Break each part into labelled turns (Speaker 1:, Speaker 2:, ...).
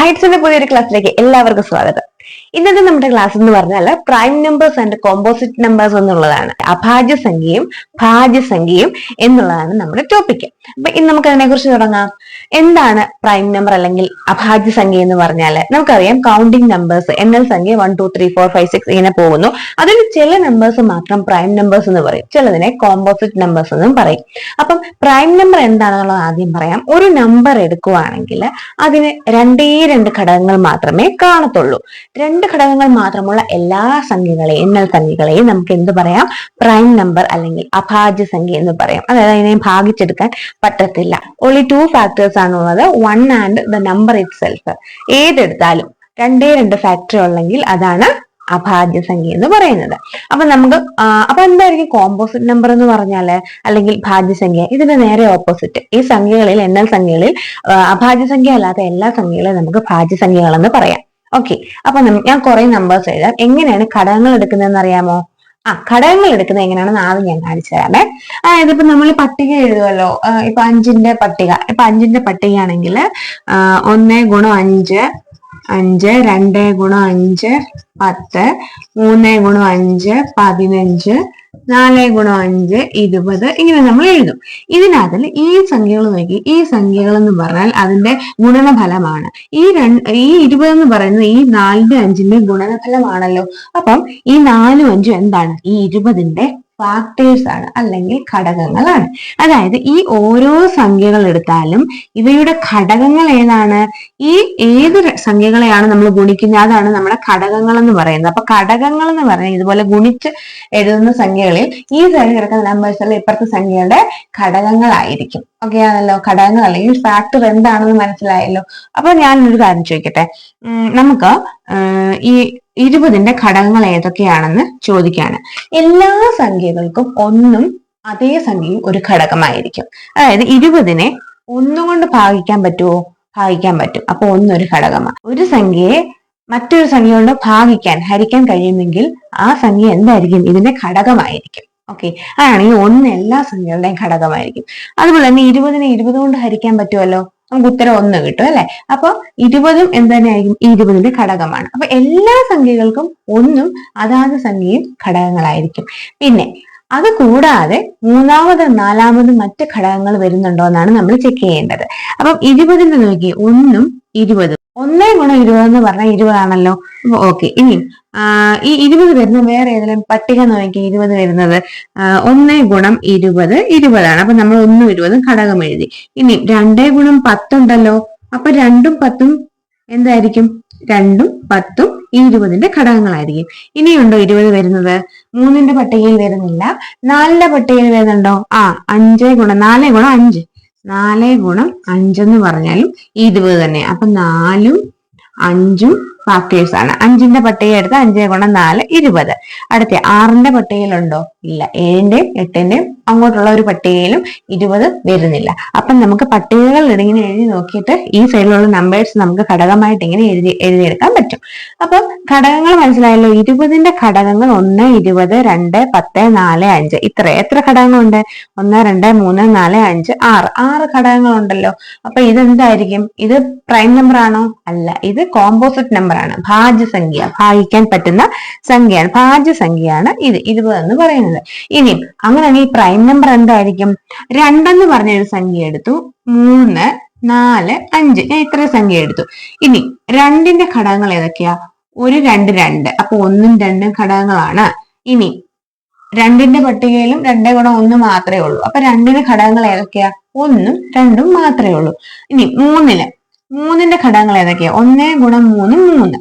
Speaker 1: ഹൈറ്റ്സിന്റെ പുതിയൊരു ക്ലാസ്സിലേക്ക് എല്ലാവർക്കും സ്വാഗതം ഇന്നത്തെ നമ്മുടെ ക്ലാസ് എന്ന് പറഞ്ഞാൽ prime numbers and composite numbers എന്നുള്ളതാണ് അഭാജ്യ സംഖ്യയും ഭാജ്യ സംഖ്യയും എന്നുള്ളതാണ് നമ്മുടെ ടോപ്പിക് അപ്പൊ ഇന്ന് നമുക്ക് അതിനെ കുറിച്ച് തുടങ്ങാം എന്താണ് പ്രൈം നമ്പർ അല്ലെങ്കിൽ അഭാജ്യ സംഖ്യ എന്ന് പറഞ്ഞാൽ നമുക്കറിയാം കൗണ്ടിങ് നമ്പേഴ്സ് എണ്ണൽ സംഖ്യ one two three four five six ഇങ്ങനെ പോകുന്നു അതിൽ ചില നമ്പേഴ്സ് മാത്രം പ്രൈം നമ്പേഴ്സ് എന്ന് പറയും ചിലതിനെ കോമ്പോസിറ്റ് നമ്പേഴ്സ് എന്നും പറയും അപ്പം പ്രൈം നമ്പർ എന്താണെന്നുള്ളത് ആദ്യം പറയാം ഒരു നമ്പർ എടുക്കുകയാണെങ്കിൽ അതിന് രണ്ടേ രണ്ട് ഘടകങ്ങൾ മാത്രമേ കാണത്തുള്ളൂ രണ്ട് രണ്ട് ഘടകങ്ങൾ മാത്രമുള്ള എല്ലാ സംഖ്യകളെയും എണ്ണൽ സംഖ്യകളെയും നമുക്ക് എന്ത് പറയാം പ്രൈം നമ്പർ അല്ലെങ്കിൽ അഭാജ്യ സംഖ്യ എന്ന് പറയാം അതായത് അതിനെ ഭാഗിച്ചെടുക്കാൻ പറ്റത്തില്ല ഓൺലി ടു ഫാക്ടേഴ്സ് ആണ് ഉള്ളത് one and the number itself ഏതെടുത്താലും രണ്ടേ രണ്ട് ഫാക്ടറി ഉള്ളെങ്കിൽ അതാണ് അഭാജ്യ സംഖ്യ എന്ന് പറയുന്നത് അപ്പൊ നമുക്ക് അപ്പൊ എന്തായിരിക്കും കോമ്പോസിറ്റ് നമ്പർ എന്ന് പറഞ്ഞാല് അല്ലെങ്കിൽ ഭാജ്യസംഖ്യ ഇതിന്റെ നേരെ ഓപ്പോസിറ്റ് ഈ സംഖ്യകളിൽ എണ്ണൽ സംഖ്യകളിൽ അഭാജ്യ സംഖ്യ അല്ലാത്ത എല്ലാ സംഖ്യകളും നമുക്ക് ഭാജ്യസംഖ്യകളെന്ന് പറയാം ഓക്കെ അപ്പൊ ഞാൻ കുറെ നമ്പേഴ്സ് എഴുതാം എങ്ങനെയാണ് ഘടകങ്ങൾ എടുക്കുന്നതെന്ന് അറിയാമോ ആ ഘടകങ്ങൾ എടുക്കുന്നത് എങ്ങനെയാണെന്ന് ആദ്യം ഞാൻ കാണിച്ചു തരാമേ അതായത് ഇപ്പൊ നമ്മൾ പട്ടിക എഴുതുമല്ലോ ഇപ്പൊ അഞ്ചിന്റെ പട്ടിക ഇപ്പൊ അഞ്ചിന്റെ പട്ടികയാണെങ്കിൽ ഒന്ന് ഗുണം അഞ്ച് അഞ്ച് രണ്ട് ഗുണം അഞ്ച് പത്ത് മൂന്ന് ഗുണം അഞ്ച് പതിനഞ്ച് നാല് ഗുണം അഞ്ച് ഇരുപത് ഇങ്ങനെ നമ്മൾ എഴുതും ഇതിനകത്ത് ഈ സംഖ്യകൾ നോക്കി ഈ സംഖ്യകൾ എന്ന് പറഞ്ഞാൽ അതിന്റെ ഗുണനഫലമാണ് ഈ രണ്ട് ഈ ഇരുപത് എന്ന് പറയുന്നത് ഈ നാലിന്റെ അഞ്ചിന്റെ ഗുണനഫലമാണല്ലോ അപ്പം ഈ നാലും അഞ്ചും എന്താണ് ഈ ഇരുപതിന്റെ ഫാക്ടേഴ്സ് ആണ് അല്ലെങ്കിൽ ഘടകങ്ങളാണ് അതായത് ഈ ഓരോ സംഖ്യകൾ എടുത്താലും ഇവയുടെ ഘടകങ്ങൾ ഏതാണ് ഈ ഏത് സംഖ്യകളെയാണ് നമ്മൾ ഗുണിക്കുന്നത് അതാണ് നമ്മുടെ ഘടകങ്ങൾ എന്ന് പറയുന്നത് അപ്പൊ ഘടകങ്ങൾ എന്ന് പറഞ്ഞാൽ ഇതുപോലെ ഗുണിച്ച് എഴുതുന്ന സംഖ്യകളിൽ ഈ സംഖ്യ കിടക്കുന്ന നമ്പേഴ്സ് അല്ല ഇപ്പുറത്തെ സംഖ്യയുടെ ഘടകങ്ങളായിരിക്കും ഓക്കെ ആണല്ലോ ഘടകങ്ങൾ അല്ലെങ്കിൽ ഫാക്ടർ എന്താണെന്ന് മനസ്സിലായല്ലോ അപ്പൊ ഒരു കാര്യം ചോദിക്കട്ടെ നമുക്ക് ഈ ഇരുപതിന്റെ ഘടകങ്ങൾ ഏതൊക്കെയാണെന്ന് ചോദിക്കുകയാണ് എല്ലാ സംഖ്യകൾക്കും ഒന്നും അതേ സംഖ്യയും ഒരു ഘടകമായിരിക്കും അതായത് ഇരുപതിനെ ഒന്നുകൊണ്ട് ഭാഗിക്കാൻ പറ്റുമോ ഭാഗിക്കാൻ പറ്റും അപ്പൊ ഒന്നൊരു ഘടകമാണ് ഒരു സംഖ്യയെ മറ്റൊരു സംഖ്യ കൊണ്ട് ഭാഗിക്കാൻ ഹരിക്കാൻ കഴിയുമെങ്കിൽ ആ സംഖ്യ എന്തായിരിക്കും ഇതിന്റെ ഘടകമായിരിക്കും ഓക്കെ അതാണ് ഈ ഒന്ന് എല്ലാ സംഖ്യകളുടെയും ഘടകമായിരിക്കും അതുപോലെ തന്നെ ഇരുപതിനെ ഇരുപത് കൊണ്ട് ഹരിക്കാൻ പറ്റുമല്ലോ നമുക്ക് ഉത്തരം ഒന്ന് കിട്ടും അല്ലെ അപ്പൊ ഇരുപതും എന്ത് തന്നെയായിരിക്കും ഇരുപതിന്റെ ഘടകമാണ് അപ്പൊ എല്ലാ സംഖ്യകൾക്കും ഒന്നും അതാത് സംഖ്യയും ഘടകങ്ങളായിരിക്കും പിന്നെ അത് കൂടാതെ മൂന്നാമത് നാലാമത് മറ്റ് ഘടകങ്ങൾ വരുന്നുണ്ടോ എന്നാണ് നമ്മൾ ചെക്ക് ചെയ്യേണ്ടത് അപ്പം ഇരുപതിന് നോക്കി ഒന്നും ഇരുപതും ഒന്നേ ഗുണം ഇരുപതെന്ന് എന്ന് പറഞ്ഞാൽ ഇരുപതാണല്ലോ ഓക്കെ ഇനിയും ഈ ഇരുപത് വരുന്ന വേറെ ഏതെങ്കിലും പട്ടിക നോക്കി ഇരുപത് വരുന്നത് ഒന്ന് ഗുണം ഇരുപത് ഇരുപതാണ് അപ്പൊ നമ്മൾ ഒന്നും ഇരുപതും ഘടകം എഴുതി ഇനി രണ്ടേ ഗുണം പത്തുണ്ടല്ലോ അപ്പൊ രണ്ടും പത്തും എന്തായിരിക്കും രണ്ടും പത്തും ഈ ഇരുപതിന്റെ ഘടകങ്ങളായിരിക്കും ഇനിയുണ്ടോ ഇരുപത് വരുന്നത് മൂന്നിന്റെ പട്ടികയിൽ വരുന്നില്ല നാലിന്റെ പട്ടികയിൽ വരുന്നുണ്ടോ ആ അഞ്ചേ ഗുണം നാലേ ഗുണം അഞ്ച് നാലേ ഗുണം അഞ്ചെന്ന് പറഞ്ഞാലും ഇരുപത് തന്നെ അപ്പൊ നാലും അഞ്ചും ഫാക്ടേഴ്സ് ആണ് അഞ്ചിന്റെ പട്ടിക എടുത്ത് അഞ്ച് ഗുണം നാല് ഇരുപത് അടുത്ത ആറിന്റെ പട്ടികയിലുണ്ടോ ഇല്ല ഏഴിന്റെയും എട്ടിന്റെയും അങ്ങോട്ടുള്ള ഒരു പട്ടികയിലും ഇരുപത് വരുന്നില്ല അപ്പം നമുക്ക് പട്ടികകൾ ഇങ്ങനെ എഴുതി നോക്കിയിട്ട് ഈ സൈഡിലുള്ള നമ്പേഴ്സ് നമുക്ക് ഘടകമായിട്ട് ഇങ്ങനെ എഴുതി എഴുതിയെടുക്കാൻ പറ്റും അപ്പം ഘടകങ്ങൾ മനസ്സിലായല്ലോ ഇരുപതിന്റെ ഘടകങ്ങൾ ഒന്ന് ഇരുപത് രണ്ട് പത്ത് നാല് അഞ്ച് ഇത്ര എത്ര ഘടകങ്ങളുണ്ട് ഒന്ന് രണ്ട് മൂന്ന് നാല് അഞ്ച് ആറ് ആറ് ഘടകങ്ങളുണ്ടല്ലോ അപ്പൊ ഇതെന്തായിരിക്കും ഇത് പ്രൈം നമ്പർ ആണോ അല്ല ഇത് കോമ്പോസിറ്റ് നമ്പർ നമ്പറാണ് ഭാജ്യസംഖ്യ ഭാഗിക്കാൻ പറ്റുന്ന സംഖ്യയാണ് ഭാജ്യസംഖ്യയാണ് ഇത് ഇരുപത് എന്ന് പറയുന്നത് ഇനി അങ്ങനെയാണെങ്കിൽ ഈ പ്രൈം നമ്പർ എന്തായിരിക്കും രണ്ടെന്ന് പറഞ്ഞൊരു സംഖ്യ എടുത്തു മൂന്ന് നാല് അഞ്ച് ഞാൻ ഇത്ര സംഖ്യ എടുത്തു ഇനി രണ്ടിന്റെ ഘടകങ്ങൾ ഏതൊക്കെയാ ഒരു രണ്ട് രണ്ട് അപ്പൊ ഒന്നും രണ്ടും ഘടകങ്ങളാണ് ഇനി രണ്ടിന്റെ പട്ടികയിലും രണ്ടേ ഗുണം ഒന്ന് മാത്രമേ ഉള്ളൂ അപ്പൊ രണ്ടിന് ഘടകങ്ങൾ ഏതൊക്കെയാ ഒന്നും രണ്ടും മാത്രമേ ഉള്ളൂ ഇനി മൂന്നില് മൂന്നിന്റെ ഘടകങ്ങൾ ഏതൊക്കെയാ ഒന്ന് ഗുണം മൂന്ന് മൂന്ന്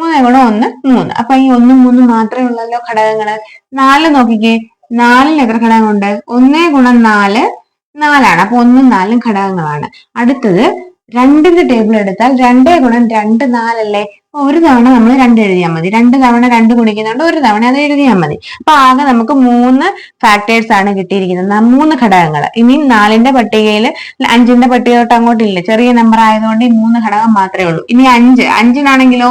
Speaker 1: മൂന്ന് ഗുണം ഒന്ന് മൂന്ന് അപ്പൊ ഈ ഒന്ന് മൂന്ന് മാത്രമേ ഉള്ളല്ലോ ഘടകങ്ങള് നാല് നോക്കിക്കേ നാലിന് എത്ര ഘടകമുണ്ട് ഒന്ന് ഗുണം നാല് നാലാണ് അപ്പൊ ഒന്നും നാലും ഘടകങ്ങളാണ് അടുത്തത് രണ്ടിന്റെ ടേബിൾ എടുത്താൽ രണ്ടേ ഗുണം രണ്ട് നാലല്ലേ ഒരു തവണ നമ്മൾ രണ്ട് എഴുതിയാൽ മതി രണ്ട് തവണ രണ്ട് ഗുണിക്കുന്നുണ്ട് ഒരു തവണ അത് എഴുതിയാൽ മതി അപ്പൊ ആകെ നമുക്ക് മൂന്ന് ഫാക്ടേഴ്സ് ആണ് കിട്ടിയിരിക്കുന്നത് മൂന്ന് ഘടകങ്ങൾ ഇനി നാലിന്റെ പട്ടികയിൽ അഞ്ചിന്റെ പട്ടിക തൊട്ട് അങ്ങോട്ടില്ല ചെറിയ നമ്പർ ആയതുകൊണ്ട് ഈ മൂന്ന് ഘടകം മാത്രമേ ഉള്ളൂ ഇനി അഞ്ച് അഞ്ചിനാണെങ്കിലോ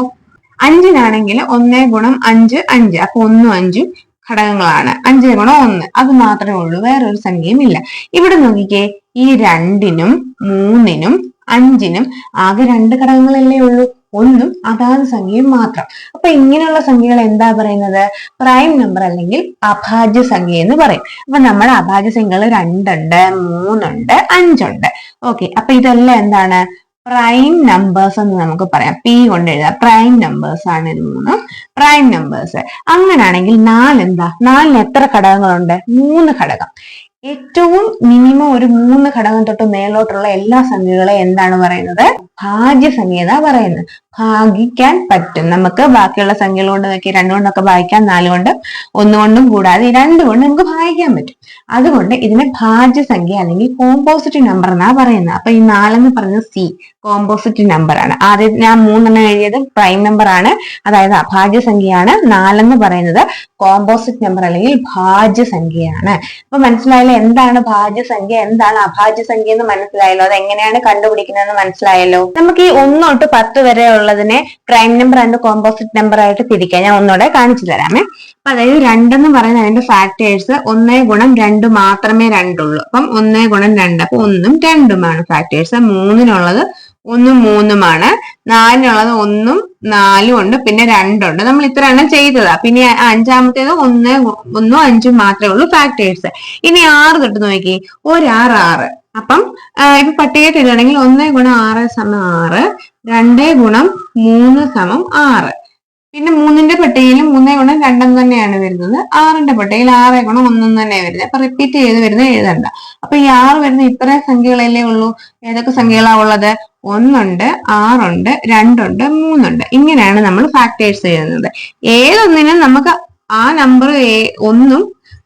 Speaker 1: അഞ്ചിനാണെങ്കിൽ ഒന്നേ ഗുണം അഞ്ച് അഞ്ച് അപ്പൊ ഒന്നും അഞ്ചും ഘടകങ്ങളാണ് അഞ്ച് ഗുണം ഒന്ന് അത് മാത്രമേ ഉള്ളൂ വേറൊരു സംഖ്യയും ഇല്ല ഇവിടെ നോക്കിക്കേ ഈ രണ്ടിനും മൂന്നിനും അഞ്ചിനും ആകെ രണ്ട് ഘടകങ്ങളല്ലേ ഉള്ളൂ ഒന്നും അതാത് സംഖ്യയും മാത്രം അപ്പൊ ഇങ്ങനെയുള്ള സംഖ്യകൾ എന്താ പറയുന്നത് പ്രൈം നമ്പർ അല്ലെങ്കിൽ അഭാജ്യ സംഖ്യ എന്ന് പറയും അപ്പൊ നമ്മൾ അഭാജ്യ സംഖ്യകൾ രണ്ടുണ്ട് മൂന്നുണ്ട് അഞ്ചുണ്ട് ഓക്കെ അപ്പൊ ഇതെല്ലാം എന്താണ് പ്രൈം നമ്പേഴ്സ് എന്ന് നമുക്ക് പറയാം പി കൊണ്ട് എഴുതാം പ്രൈം നമ്പേഴ്സ് ആണ് ഇത് മൂന്നും പ്രൈം നമ്പേഴ്സ് അങ്ങനെയാണെങ്കിൽ എന്താ നാലിന് എത്ര ഘടകങ്ങളുണ്ട് മൂന്ന് ഘടകം ഏറ്റവും മിനിമം ഒരു മൂന്ന് ഘടകം തൊട്ട് മേലോട്ടുള്ള എല്ലാ സംഖ്യകളെ എന്താണ് പറയുന്നത് ഭാഗ്യസംഖ്യ എന്നാ പറയുന്നത് ഭാഗിക്കാൻ പറ്റും നമുക്ക് ബാക്കിയുള്ള സംഖ്യകൾ കൊണ്ട് നോക്കി കൊണ്ടൊക്കെ ഭാഗിക്കാം നാലുകൊണ്ട് ഒന്നുകൊണ്ടും കൂടാതെ രണ്ടു കൊണ്ട് നമുക്ക് ഭാഗിക്കാൻ പറ്റും അതുകൊണ്ട് ഇതിനെ ഭാജ്യസംഖ്യ അല്ലെങ്കിൽ കോമ്പോസിറ്റ് നമ്പർ എന്നാ പറയുന്നത് അപ്പൊ ഈ നാലെന്ന് പറയുന്നത് സി കോമ്പോസിറ്റ് നമ്പർ ആണ് ആദ്യം ഞാൻ മൂന്നെണ്ണം എഴുതിയത് പ്രൈം നമ്പർ ആണ് അതായത് അഭാജ്യസംഖ്യയാണ് നാലെന്ന് പറയുന്നത് കോമ്പോസിറ്റ് നമ്പർ അല്ലെങ്കിൽ ഭാജ്യസംഖ്യയാണ് അപ്പൊ മനസ്സിലായല്ലോ എന്താണ് ഭാജ്യസംഖ്യ എന്താണ് അഭാജ്യസംഖ്യ എന്ന് മനസ്സിലായല്ലോ അത് എങ്ങനെയാണ് കണ്ടുപിടിക്കുന്നതെന്ന് മനസ്സിലായല്ലോ നമുക്ക് ഈ ഒന്നൊട്ട് പത്ത് വരെയുള്ള എന്നുള്ളതിനെ prime number and composite number ആയിട്ട് തിരിക്കാം ഞാൻ ഒന്നുകൂടെ കാണിച്ചു തരാമേ അപ്പൊ അതായത് രണ്ടെന്ന് പറയുന്ന അതിന്റെ ഫാക്ടേഴ്സ് ഒന്നേ ഗുണം രണ്ട് മാത്രമേ രണ്ടുള്ളൂ അപ്പം ഒന്നേ ഗുണം രണ്ട് അപ്പൊ ഒന്നും രണ്ടുമാണ് ഫാക്ടേഴ്സ് മൂന്നിനുള്ളത് ഒന്നും മൂന്നുമാണ് നാലിനുള്ളത് ഒന്നും നാലും ഉണ്ട് പിന്നെ രണ്ടുണ്ട് നമ്മൾ എണ്ണം ചെയ്തത് പിന്നെ അഞ്ചാമത്തേത് ഒന്ന് ഒന്നും അഞ്ചും മാത്രമേ ഉള്ളൂ ഫാക്ടേഴ്സ് ഇനി ആറ് തൊട്ട് നോക്കി ഒരാറ് ആറ് അപ്പം ഇപ്പൊ പട്ടികയായിട്ട് എഴുതുകയാണെങ്കിൽ ഒന്ന് ഗുണം ആറ് സമം ആറ് രണ്ട് ഗുണം മൂന്ന് സമം ആറ് പിന്നെ മൂന്നിന്റെ പട്ടികയിൽ മൂന്ന് ഗുണം രണ്ടും തന്നെയാണ് വരുന്നത് ആറിന്റെ പട്ടികയിൽ ആറ് ഗുണം ഒന്നും തന്നെ വരുന്നത് അപ്പൊ റിപ്പീറ്റ് ചെയ്ത് വരുന്നത് എഴുതണ്ട അപ്പൊ ഈ ആറ് വരുന്ന ഇത്രയും സംഖ്യകളല്ലേ ഉള്ളൂ ഏതൊക്കെ സംഖ്യകളാ ഉള്ളത് ഒന്നുണ്ട് ആറുണ്ട് രണ്ടുണ്ട് മൂന്നുണ്ട് ഇങ്ങനെയാണ് നമ്മൾ ഫാക്ടേഴ്സ് ചെയ്യുന്നത് ഏതൊന്നിനും നമുക്ക് ആ നമ്പർ ഒന്നും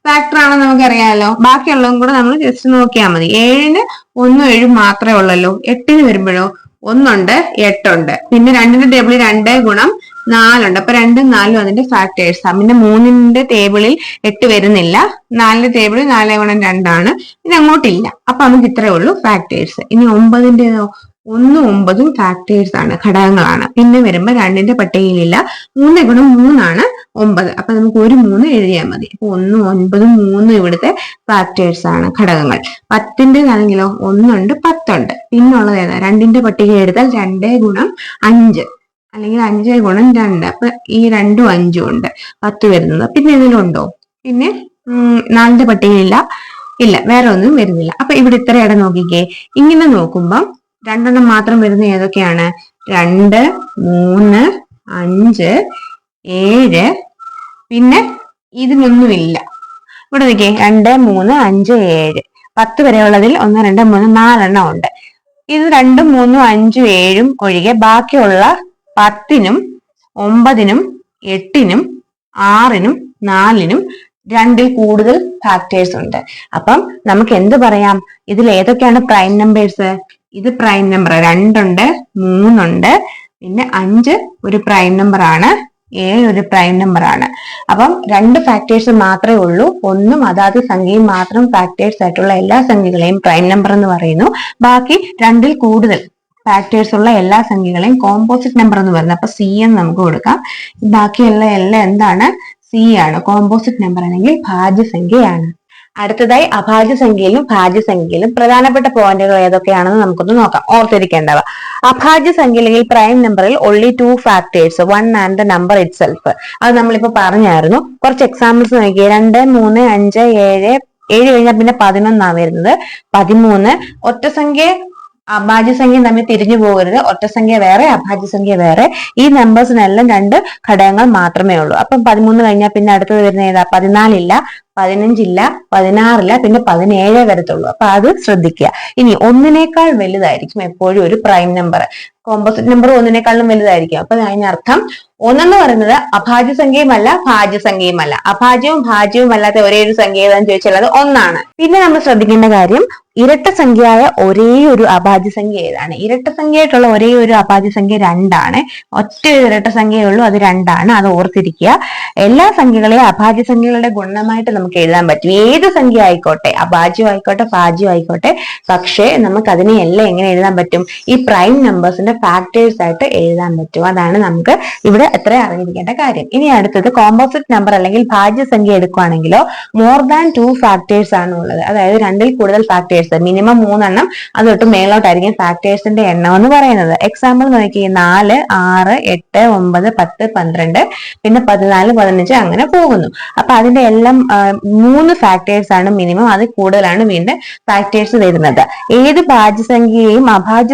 Speaker 1: ഫാക്ടർ ആണെന്ന് നമുക്കറിയാമല്ലോ ബാക്കിയുള്ളതും കൂടെ നമ്മൾ ജസ്റ്റ് നോക്കിയാൽ മതി ഏഴിന് ഒന്നും ഏഴും മാത്രമേ ഉള്ളല്ലോ എട്ടിന് വരുമ്പോഴോ ഒന്നുണ്ട് എട്ടുണ്ട് പിന്നെ രണ്ടിന്റെ ടേബിളിൽ രണ്ട് ഗുണം നാലുണ്ട് അപ്പൊ രണ്ടും നാലും അതിന്റെ ഫാക്ടേഴ്സ് ആ പിന്നെ മൂന്നിന്റെ ടേബിളിൽ എട്ട് വരുന്നില്ല നാലിന്റെ ടേബിളിൽ നാല് ഗുണം രണ്ടാണ് പിന്നെ അങ്ങോട്ടില്ല അപ്പൊ നമുക്ക് ഇത്രേ ഉള്ളൂ ഫാക്ടേഴ്സ് ഇനി ഒമ്പതിന്റേതോ ഒന്ന് ഒമ്പതും ഫാക്ടേഴ്സ് ആണ് ഘടകങ്ങളാണ് പിന്നെ വരുമ്പോൾ രണ്ടിന്റെ പട്ടികയിലില്ല മൂന്ന് ഗുണം മൂന്നാണ് ഒമ്പത് അപ്പൊ നമുക്ക് ഒരു മൂന്ന് എഴുതിയാൽ മതി അപ്പൊ ഒന്ന് ഒൻപതും മൂന്നും ഇവിടുത്തെ ഫാക്ടേഴ്സ് ആണ് ഘടകങ്ങൾ പത്തിൻ്റെതാണെങ്കിലോ ഒന്നുണ്ട് പത്തുണ്ട് ഉള്ളത് ഏതാ രണ്ടിന്റെ പട്ടിക എടുത്താൽ രണ്ട് ഗുണം അഞ്ച് അല്ലെങ്കിൽ അഞ്ച് ഗുണം രണ്ട് അപ്പൊ ഈ രണ്ടും അഞ്ചും ഉണ്ട് പത്ത് വരുന്നത് പിന്നെ ഇതിലും ഉണ്ടോ പിന്നെ നാലിന്റെ പട്ടികയില്ല ഇല്ല വേറെ ഒന്നും വരുന്നില്ല അപ്പൊ ഇവിടെ ഇത്ര ഇടം നോക്കിക്കേ ഇങ്ങനെ നോക്കുമ്പം രണ്ടെണ്ണം മാത്രം വരുന്ന ഏതൊക്കെയാണ് രണ്ട് മൂന്ന് അഞ്ച് ഏഴ് പിന്നെ ഇതിനൊന്നുമില്ല ഇവിടെ നോക്കിയേ രണ്ട് മൂന്ന് അഞ്ച് ഏഴ് പത്ത് വരെ ഉള്ളതിൽ ഒന്ന് രണ്ട് മൂന്ന് നാലെണ്ണം ഉണ്ട് ഇത് രണ്ടും മൂന്നും അഞ്ചും ഏഴും ഒഴികെ ബാക്കിയുള്ള പത്തിനും ഒമ്പതിനും എട്ടിനും ആറിനും നാലിനും രണ്ടിൽ കൂടുതൽ ഫാക്ടേഴ്സ് ഉണ്ട് അപ്പം നമുക്ക് എന്ത് പറയാം ഇതിൽ ഏതൊക്കെയാണ് പ്രൈം നമ്പേഴ്സ് ഇത് പ്രൈം നമ്പർ രണ്ടുണ്ട് മൂന്നുണ്ട് പിന്നെ അഞ്ച് ഒരു പ്രൈം നമ്പർ ആണ് ഏഴ് ഒരു പ്രൈം നമ്പർ ആണ് അപ്പം രണ്ട് ഫാക്ടേഴ്സ് മാത്രമേ ഉള്ളൂ ഒന്നും അതാത് സംഖ്യയും മാത്രം ഫാക്ടേഴ്സ് ആയിട്ടുള്ള എല്ലാ സംഖ്യകളെയും പ്രൈം നമ്പർ എന്ന് പറയുന്നു ബാക്കി രണ്ടിൽ കൂടുതൽ ഫാക്ടേഴ്സ് ഉള്ള എല്ലാ സംഖ്യകളെയും കോമ്പോസിറ്റ് നമ്പർ എന്ന് പറയുന്നത് അപ്പൊ സി എന്ന് നമുക്ക് കൊടുക്കാം ബാക്കിയുള്ള എല്ലാം എന്താണ് സി ആണ് കോമ്പോസിറ്റ് നമ്പർ അല്ലെങ്കിൽ ഭാജ്യസംഖ്യയാണ് അടുത്തതായി അഭാജ്യസംഖ്യയിലും ഭാജ്യസംഖ്യയിലും പ്രധാനപ്പെട്ട പോയിന്റുകൾ ഏതൊക്കെയാണെന്ന് നമുക്കൊന്ന് നോക്കാം ഓർത്തിരിക്കേണ്ടവ അഭാജ്യസംഖ്യ അല്ലെങ്കിൽ പ്രൈം നമ്പറിൽ only two factors one and the number itself അത് നമ്മളിപ്പോ പറഞ്ഞായിരുന്നു കുറച്ച് എക്സാമ്പിൾസ് നോക്കിയേ രണ്ട് മൂന്ന് അഞ്ച് ഏഴ് ഏഴ് കഴിഞ്ഞാൽ പിന്നെ പതിനൊന്നാണ് വരുന്നത് പതിമൂന്ന് ഒറ്റ സംഖ്യ അഭാജ്യസംഖ്യ തമ്മിൽ തിരിഞ്ഞു പോകരുത് ഒറ്റസംഖ്യ വേറെ അഭാജ്യസംഖ്യ വേറെ ഈ നമ്പേഴ്സിനെല്ലാം രണ്ട് ഘടകങ്ങൾ മാത്രമേ ഉള്ളൂ അപ്പം പതിമൂന്ന് കഴിഞ്ഞാൽ പിന്നെ അടുത്തത് വരുന്ന ഏതാ പതിനാലില്ല പതിനഞ്ചില്ല പതിനാറില്ല പിന്നെ പതിനേഴേ വരത്തുള്ളൂ അപ്പൊ അത് ശ്രദ്ധിക്കുക ഇനി ഒന്നിനേക്കാൾ വലുതായിരിക്കും എപ്പോഴും ഒരു പ്രൈം നമ്പർ കോമ്പോസിറ്റ് നമ്പർ ഒന്നിനേക്കാളും വലുതായിരിക്കും അപ്പൊ അതിനർത്ഥം ഒന്നെന്ന് പറയുന്നത് അഭാജ്യ സംഖ്യയുമല്ല ഭാജ്യസംഖ്യയുമല്ല അഭാജ്യവും ഭാജ്യവും അല്ലാത്ത ഒരേ ഒരു സംഖ്യ ഏതാന്ന് ചോദിച്ചാൽ അത് ഒന്നാണ് പിന്നെ നമ്മൾ ശ്രദ്ധിക്കേണ്ട കാര്യം ഇരട്ട സംഖ്യയായ ഒരേ ഒരു അഭാജ്യ സംഖ്യ ഏതാണ് ഇരട്ട സംഖ്യയായിട്ടുള്ള ഒരേ ഒരു അഭാജ്യ സംഖ്യ രണ്ടാണ് ഒറ്റ ഒരു ഇരട്ട സംഖ്യയുള്ളൂ അത് രണ്ടാണ് അത് ഓർത്തിരിക്കുക എല്ലാ സംഖ്യകളെയും അഭാജ്യ സംഖ്യകളുടെ ഗുണമായിട്ട് നമുക്ക് എഴുതാൻ പറ്റും ഏത് സംഖ്യ ആയിക്കോട്ടെ അഭാജ്യം ആയിക്കോട്ടെ ഭാജ്യം ആയിക്കോട്ടെ പക്ഷേ നമുക്ക് അതിനെയെല്ലാം എങ്ങനെ എഴുതാൻ പറ്റും ഈ പ്രൈം നമ്പേഴ്സിന്റെ ഫാക്ടേഴ്സ് ആയിട്ട് എഴുതാൻ പറ്റും അതാണ് നമുക്ക് ഇവിടെ എത്ര അറിഞ്ഞിരിക്കേണ്ട കാര്യം ഇനി അടുത്തത് കോമ്പോസിറ്റ് നമ്പർ അല്ലെങ്കിൽ സംഖ്യ എടുക്കുകയാണെങ്കിലോ മോർ ദാൻ ടു ഫാക്ടേഴ്സ് ആണ് ഉള്ളത് അതായത് രണ്ടിൽ കൂടുതൽ ഫാക്ടേഴ്സ് മിനിമം മൂന്നെണ്ണം അതൊട്ട് മേലോട്ടായിരിക്കും ഫാക്ടേഴ്സിന്റെ എണ്ണം എന്ന് പറയുന്നത് എക്സാമ്പിൾ നോക്കി നാല് ആറ് എട്ട് ഒമ്പത് പത്ത് പന്ത്രണ്ട് പിന്നെ പതിനാല് പതിനഞ്ച് അങ്ങനെ പോകുന്നു അപ്പൊ അതിന്റെ എല്ലാം മൂന്ന് ഫാക്ടേഴ്സ് ആണ് മിനിമം അതിൽ കൂടുതലാണ് വീണ്ടും ഫാക്ടേഴ്സ് വരുന്നത് ഏത് ഭാജ്യസംഖ്യയെയും അഭാജ്യ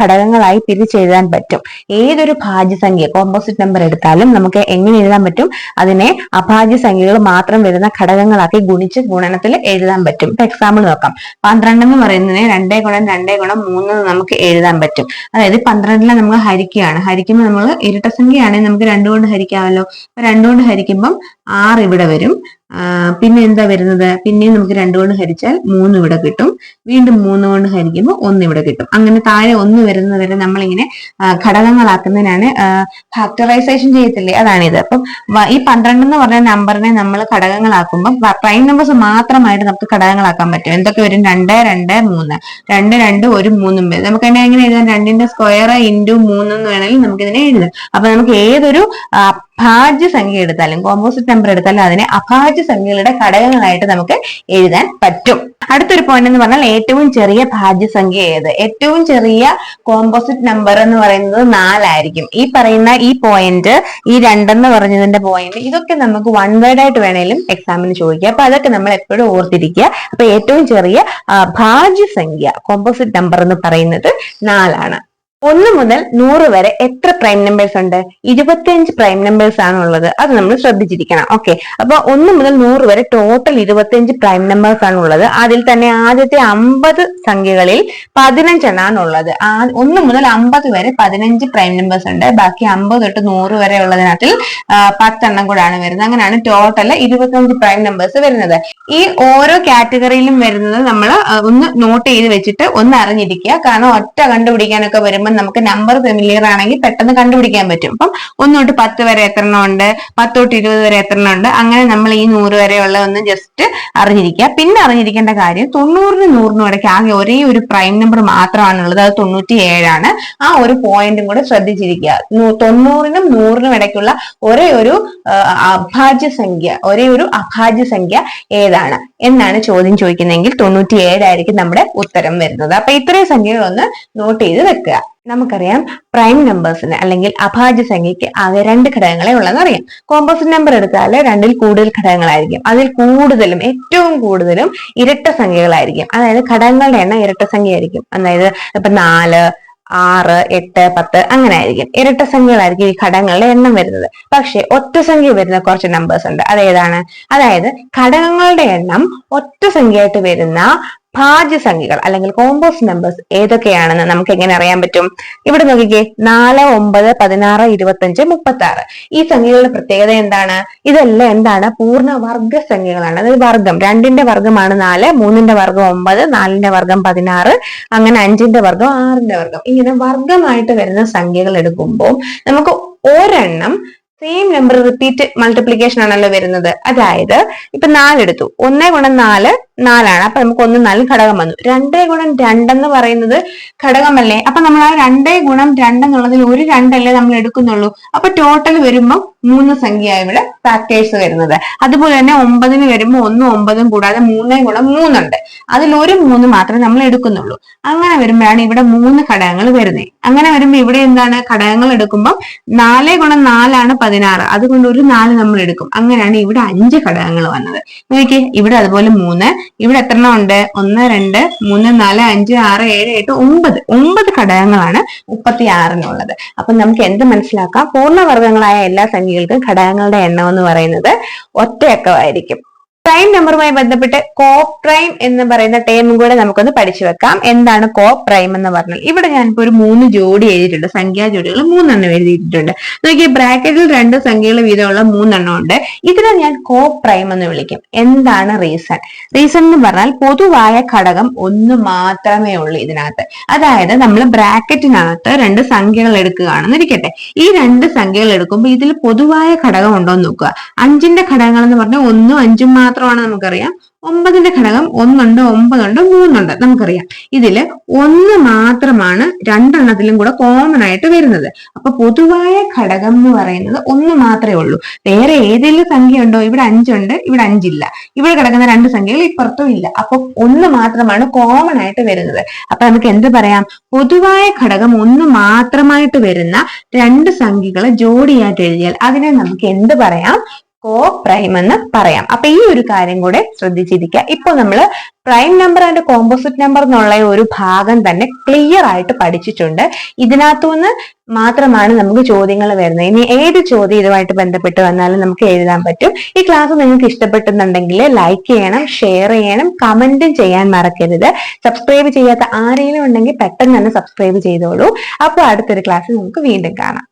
Speaker 1: ഘടകങ്ങളായി തിരിച്ചെഴുതാൻ പറ്റും ഏതൊരു ഭാജ്യസംഖ്യ കോമ്പോസിറ്റ് നമ്പർ എടുത്താലും നമുക്ക് എങ്ങനെ എഴുതാൻ പറ്റും അതിനെ അഭാജ്യ സംഖ്യകൾ മാത്രം വരുന്ന ഘടകങ്ങളാക്കി ഗുണിച്ച് ഗുണനത്തിൽ എഴുതാൻ പറ്റും ഇപ്പൊ എക്സാമ്പിൾ നോക്കാം പന്ത്രണ്ട് എന്ന് പറയുന്നതിന് രണ്ടേ ഗുണം രണ്ടേ ഗുണം മൂന്ന് നമുക്ക് എഴുതാൻ പറ്റും അതായത് പന്ത്രണ്ടിലെ നമ്മൾ ഹരിക്കുകയാണ് ഹരിക്കുമ്പോൾ നമ്മൾ ഇരട്ടസംഖ്യയാണെങ്കിൽ നമുക്ക് രണ്ടുകൊണ്ട് ഹരിക്കാമല്ലോ അപ്പൊ രണ്ടുകൊണ്ട് ഹരിക്കുമ്പം ആറ് ഇവിടെ വരും പിന്നെ എന്താ വരുന്നത് പിന്നെയും നമുക്ക് രണ്ടു കൊണ്ട് ഹരിച്ചാൽ മൂന്ന് ഇവിടെ കിട്ടും വീണ്ടും മൂന്ന് കൊണ്ട് ഹരിക്കുമ്പോൾ ഒന്ന് ഇവിടെ കിട്ടും അങ്ങനെ താഴെ ഒന്ന് വരുന്നവരെ വരെ നമ്മളിങ്ങനെ ഘടകങ്ങളാക്കുന്നതിനാണ് ഫാക്ടറൈസേഷൻ ചെയ്യത്തില്ലേ അതാണിത് അപ്പം ഈ പന്ത്രണ്ട് എന്ന് പറഞ്ഞ നമ്പറിനെ നമ്മൾ ഘടകങ്ങളാക്കുമ്പോൾ പ്രൈം നമ്പേഴ്സ് മാത്രമായിട്ട് നമുക്ക് ഘടകങ്ങളാക്കാൻ പറ്റും എന്തൊക്കെ വരും രണ്ട് രണ്ട് മൂന്ന് രണ്ട് രണ്ട് ഒരു മൂന്നും വരും നമുക്ക് എന്നെ എങ്ങനെ എഴുതാം രണ്ടിന്റെ സ്ക്വയർ ഇൻറ്റു മൂന്ന് എന്ന് വേണമെങ്കിൽ നമുക്ക് ഇതിനെ എഴുതാം അപ്പൊ നമുക്ക് ഏതൊരു ഭാജ്യ സംഖ്യ എടുത്താലും കോമ്പോസിറ്റ് നമ്പർ എടുത്താലും അതിനെ അഭാജ്യ സംഖ്യകളുടെ ഘടകങ്ങളായിട്ട് നമുക്ക് എഴുതാൻ പറ്റും അടുത്തൊരു പോയിന്റ് എന്ന് പറഞ്ഞാൽ ഏറ്റവും ചെറിയ ഭാജ്യ സംഖ്യ ഏത് ഏറ്റവും ചെറിയ കോമ്പോസിറ്റ് നമ്പർ എന്ന് പറയുന്നത് നാലായിരിക്കും ഈ പറയുന്ന ഈ പോയിന്റ് ഈ രണ്ടെന്ന് പറഞ്ഞതിന്റെ പോയിന്റ് ഇതൊക്കെ നമുക്ക് വൺ വേർഡ് ആയിട്ട് വേണേലും എക്സാമിന് ചോദിക്കുക അപ്പൊ അതൊക്കെ നമ്മൾ എപ്പോഴും ഓർത്തിരിക്കുക അപ്പൊ ഏറ്റവും ചെറിയ ഭാജ്യ സംഖ്യ കോമ്പോസിറ്റ് നമ്പർ എന്ന് പറയുന്നത് നാലാണ് ഒന്ന് മുതൽ നൂറ് വരെ എത്ര പ്രൈം നമ്പേഴ്സ് ഉണ്ട് ഇരുപത്തിയഞ്ച് പ്രൈം നമ്പേഴ്സ് ആണ് ഉള്ളത് അത് നമ്മൾ ശ്രദ്ധിച്ചിരിക്കണം ഓക്കെ അപ്പൊ ഒന്ന് മുതൽ നൂറ് വരെ ടോട്ടൽ ഇരുപത്തിയഞ്ച് പ്രൈം നമ്പേഴ്സ് ആണ് ഉള്ളത് അതിൽ തന്നെ ആദ്യത്തെ അമ്പത് സംഖ്യകളിൽ പതിനഞ്ചെണ്ണാണ് ഉള്ളത് ഒന്ന് മുതൽ അമ്പത് വരെ പതിനഞ്ച് പ്രൈം നമ്പേഴ്സ് ഉണ്ട് ബാക്കി അമ്പത് തൊട്ട് നൂറ് വരെ ഉള്ളതിനകത്തിൽ പത്തെണ്ണം കൂടാണ് വരുന്നത് അങ്ങനെയാണ് ടോട്ടൽ ഇരുപത്തിയഞ്ച് പ്രൈം നമ്പേഴ്സ് വരുന്നത് ഈ ഓരോ കാറ്റഗറിയിലും വരുന്നത് നമ്മൾ ഒന്ന് നോട്ട് ചെയ്ത് വെച്ചിട്ട് ഒന്ന് അറിഞ്ഞിരിക്കുക കാരണം ഒറ്റ കണ്ടുപിടിക്കാനൊക്കെ വരുമ്പോൾ നമുക്ക് നമ്പർ ഫെമിലിയർ ആണെങ്കിൽ പെട്ടെന്ന് കണ്ടുപിടിക്കാൻ പറ്റും അപ്പം ഒന്ന് തൊട്ട് പത്ത് വരെ എണ്ണം ഉണ്ട് പത്ത് തൊട്ട് ഇരുപത് വരെ എണ്ണം ഉണ്ട് അങ്ങനെ നമ്മൾ ഈ നൂറ് വരെയുള്ള ഒന്ന് ജസ്റ്റ് അറിഞ്ഞിരിക്കുക പിന്നെ അറിഞ്ഞിരിക്കേണ്ട കാര്യം തൊണ്ണൂറിന് നൂറിനും ഇടയ്ക്ക് ആകെ ഒരേ ഒരു പ്രൈം നമ്പർ മാത്രമാണുള്ളത് അത് തൊണ്ണൂറ്റി ഏഴാണ് ആ ഒരു പോയിന്റും കൂടെ ശ്രദ്ധിച്ചിരിക്കുക തൊണ്ണൂറിനും നൂറിനും ഇടയ്ക്കുള്ള ഒരേ ഒരു അഭാജ്യ സംഖ്യ ഒരേ ഒരു അഭാജ്യ സംഖ്യ ഏതാണ് എന്നാണ് ചോദ്യം ചോദിക്കുന്നതെങ്കിൽ തൊണ്ണൂറ്റി ഏഴായിരിക്കും നമ്മുടെ ഉത്തരം വരുന്നത് അപ്പൊ ഇത്രയും സംഖ്യകളൊന്ന് നോട്ട് ചെയ്ത് വെക്കുക നമുക്കറിയാം പ്രൈം നമ്പേഴ്സിന് അല്ലെങ്കിൽ അഭാജ്യ സംഖ്യയ്ക്ക് ആകെ രണ്ട് ഘടകങ്ങളെ ഉള്ളതെന്ന് അറിയാം കോമ്പോസിറ്റ് നമ്പർ എടുത്താൽ രണ്ടിൽ കൂടുതൽ ഘടകങ്ങളായിരിക്കും അതിൽ കൂടുതലും ഏറ്റവും കൂടുതലും ഇരട്ട സംഖ്യകളായിരിക്കും അതായത് ഘടകങ്ങളുടെ എണ്ണം ഇരട്ട സംഖ്യ ആയിരിക്കും അതായത് ഇപ്പൊ നാല് ആറ് എട്ട് പത്ത് അങ്ങനെ ആയിരിക്കും ഇരട്ട സംഖ്യകളായിരിക്കും ഈ ഘടകങ്ങളുടെ എണ്ണം വരുന്നത് പക്ഷെ ഒറ്റ സംഖ്യ വരുന്ന കുറച്ച് നമ്പേഴ്സ് ഉണ്ട് അതേതാണ് അതായത് ഘടകങ്ങളുടെ എണ്ണം ഒറ്റ സംഖ്യയായിട്ട് വരുന്ന ഭാജ്യസംഖ്യകൾ അല്ലെങ്കിൽ കോമ്പോസ് നമ്പേഴ്സ് ഏതൊക്കെയാണെന്ന് നമുക്ക് എങ്ങനെ അറിയാൻ പറ്റും ഇവിടെ നോക്കിക്കേ നാല് ഒമ്പത് പതിനാറ് ഇരുപത്തഞ്ച് മുപ്പത്തി ആറ് ഈ സംഖ്യകളുടെ പ്രത്യേകത എന്താണ് ഇതെല്ലാം എന്താണ് പൂർണ്ണ വർഗ സംഖ്യകളാണ് അതായത് വർഗം രണ്ടിന്റെ വർഗമാണ് നാല് മൂന്നിന്റെ വർഗം ഒമ്പത് നാലിന്റെ വർഗം പതിനാറ് അങ്ങനെ അഞ്ചിന്റെ വർഗം ആറിന്റെ വർഗം ഇങ്ങനെ വർഗമായിട്ട് വരുന്ന സംഖ്യകൾ എടുക്കുമ്പോൾ നമുക്ക് ഒരെണ്ണം സെയിം നമ്പർ റിപ്പീറ്റ് മൾട്ടിപ്ലിക്കേഷൻ ആണല്ലോ വരുന്നത് അതായത് ഇപ്പൊ എടുത്തു ഒന്നേ ഗുണം നാല് നാലാണ് അപ്പൊ നമുക്ക് ഒന്ന് നാല് ഘടകം വന്നു രണ്ടേ ഗുണം രണ്ടെന്ന് പറയുന്നത് ഘടകമല്ലേ അപ്പൊ നമ്മൾ ആ രണ്ടേ ഗുണം രണ്ടെന്നുള്ളതിൽ ഒരു രണ്ടല്ലേ നമ്മൾ എടുക്കുന്നുള്ളൂ അപ്പൊ ടോട്ടൽ വരുമ്പോൾ മൂന്ന് സംഖ്യ ഇവിടെ ഫാക്ടേഴ്സ് വരുന്നത് അതുപോലെ തന്നെ ഒമ്പതിന് വരുമ്പോൾ ഒന്നും ഒമ്പതും കൂടാതെ മൂന്നേ ഗുണം മൂന്നുണ്ട് അതിൽ ഒരു മൂന്ന് മാത്രമേ നമ്മൾ എടുക്കുന്നുള്ളൂ അങ്ങനെ വരുമ്പോഴാണ് ഇവിടെ മൂന്ന് ഘടകങ്ങൾ വരുന്നത് അങ്ങനെ വരുമ്പോൾ ഇവിടെ എന്താണ് ഘടകങ്ങൾ എടുക്കുമ്പോൾ നാലേ ഗുണം നാലാണ് പതിനാറ് അതുകൊണ്ട് ഒരു നാല് നമ്മൾ എടുക്കും അങ്ങനെയാണ് ഇവിടെ അഞ്ച് ഘടകങ്ങൾ വന്നത് നോക്കിയേ ഇവിടെ അതുപോലെ മൂന്ന് ഇവിടെ എത്ര എണ്ണം ഉണ്ട് ഒന്ന് രണ്ട് മൂന്ന് നാല് അഞ്ച് ആറ് ഏഴ് എട്ട് ഒമ്പത് ഒമ്പത് ഘടകങ്ങളാണ് മുപ്പത്തി ആറിനുള്ളത് അപ്പൊ നമുക്ക് എന്ത് മനസ്സിലാക്കാം പൂർണ്ണവർഗ്ഗങ്ങളായ എല്ലാ സംഖ്യകൾക്കും ഘടകങ്ങളുടെ എണ്ണം എന്ന് പറയുന്നത് ഒറ്റയക്കമായിരിക്കും പ്രൈം നമ്പറുമായി ബന്ധപ്പെട്ട് കോ പ്രൈം എന്ന് പറയുന്ന ടേമും കൂടെ നമുക്കൊന്ന് പഠിച്ചു വെക്കാം എന്താണ് കോ പ്രൈം എന്ന് പറഞ്ഞാൽ ഇവിടെ ഞാനിപ്പോ ഒരു മൂന്ന് ജോഡി എഴുതിയിട്ടുണ്ട് സംഖ്യാ ജോഡികൾ മൂന്നെണ്ണം എഴുതിയിട്ടുണ്ട് നോക്കിയ ബ്രാക്കറ്റിൽ രണ്ട് സംഖ്യകൾ വീതമുള്ള മൂന്നെണ്ണം ഉണ്ട് ഇതിനെ ഞാൻ കോ പ്രൈം എന്ന് വിളിക്കും എന്താണ് റീസൺ റീസൺ എന്ന് പറഞ്ഞാൽ പൊതുവായ ഘടകം ഒന്ന് മാത്രമേ ഉള്ളൂ ഇതിനകത്ത് അതായത് നമ്മൾ ബ്രാക്കറ്റിനകത്ത് രണ്ട് സംഖ്യകൾ എടുക്കുകയാണെന്ന് ഇരിക്കട്ടെ ഈ രണ്ട് സംഖ്യകൾ എടുക്കുമ്പോൾ ഇതിൽ പൊതുവായ ഘടകം ഉണ്ടോ എന്ന് നോക്കുക അഞ്ചിന്റെ ഘടകങ്ങൾ എന്ന് പറഞ്ഞാൽ ഒന്നും അഞ്ചും മാത്രം മാത്രമാണ് നമുക്കറിയാം ഒമ്പതിന്റെ ഘടകം ഒന്നുണ്ട് ഒമ്പതുണ്ട് മൂന്നുണ്ട് നമുക്കറിയാം ഇതിൽ ഒന്ന് മാത്രമാണ് രണ്ടെണ്ണത്തിലും കൂടെ കോമൺ ആയിട്ട് വരുന്നത് അപ്പൊ പൊതുവായ ഘടകം എന്ന് പറയുന്നത് ഒന്ന് മാത്രമേ ഉള്ളൂ വേറെ ഏതെങ്കിലും സംഖ്യ ഉണ്ടോ ഇവിടെ അഞ്ചുണ്ട് ഇവിടെ അഞ്ചില്ല ഇവിടെ കിടക്കുന്ന രണ്ട് സംഖ്യകൾ ഇപ്പുറത്തും ഇല്ല അപ്പൊ ഒന്ന് മാത്രമാണ് കോമൺ ആയിട്ട് വരുന്നത് അപ്പൊ നമുക്ക് എന്ത് പറയാം പൊതുവായ ഘടകം ഒന്ന് മാത്രമായിട്ട് വരുന്ന രണ്ട് സംഖ്യകളെ ജോഡിയായിട്ട് എഴുതിയാൽ അതിനെ നമുക്ക് എന്ത് പറയാം കോ പ്രൈം എന്ന് പറയാം അപ്പൊ ഈ ഒരു കാര്യം കൂടെ ശ്രദ്ധിച്ചിരിക്കുക ഇപ്പൊ നമ്മൾ prime number and composite number എന്നുള്ള ഒരു ഭാഗം തന്നെ ക്ലിയർ ആയിട്ട് പഠിച്ചിട്ടുണ്ട് ഇതിനകത്തുനിന്ന് മാത്രമാണ് നമുക്ക് ചോദ്യങ്ങൾ വരുന്നത് ഇനി ഏത് ചോദ്യം ഇതുമായിട്ട് ബന്ധപ്പെട്ട് വന്നാലും നമുക്ക് എഴുതാൻ പറ്റും ഈ ക്ലാസ് നിങ്ങൾക്ക് ഇഷ്ടപ്പെട്ടെന്നുണ്ടെങ്കിൽ ലൈക്ക് ചെയ്യണം ഷെയർ ചെയ്യണം കമന്റും ചെയ്യാൻ മറക്കരുത് സബ്സ്ക്രൈബ് ചെയ്യാത്ത ആരെങ്കിലും ഉണ്ടെങ്കിൽ പെട്ടെന്ന് തന്നെ സബ്സ്ക്രൈബ് ചെയ്തോളൂ അപ്പോൾ അടുത്തൊരു ക്ലാസ് നമുക്ക് വീണ്ടും കാണാം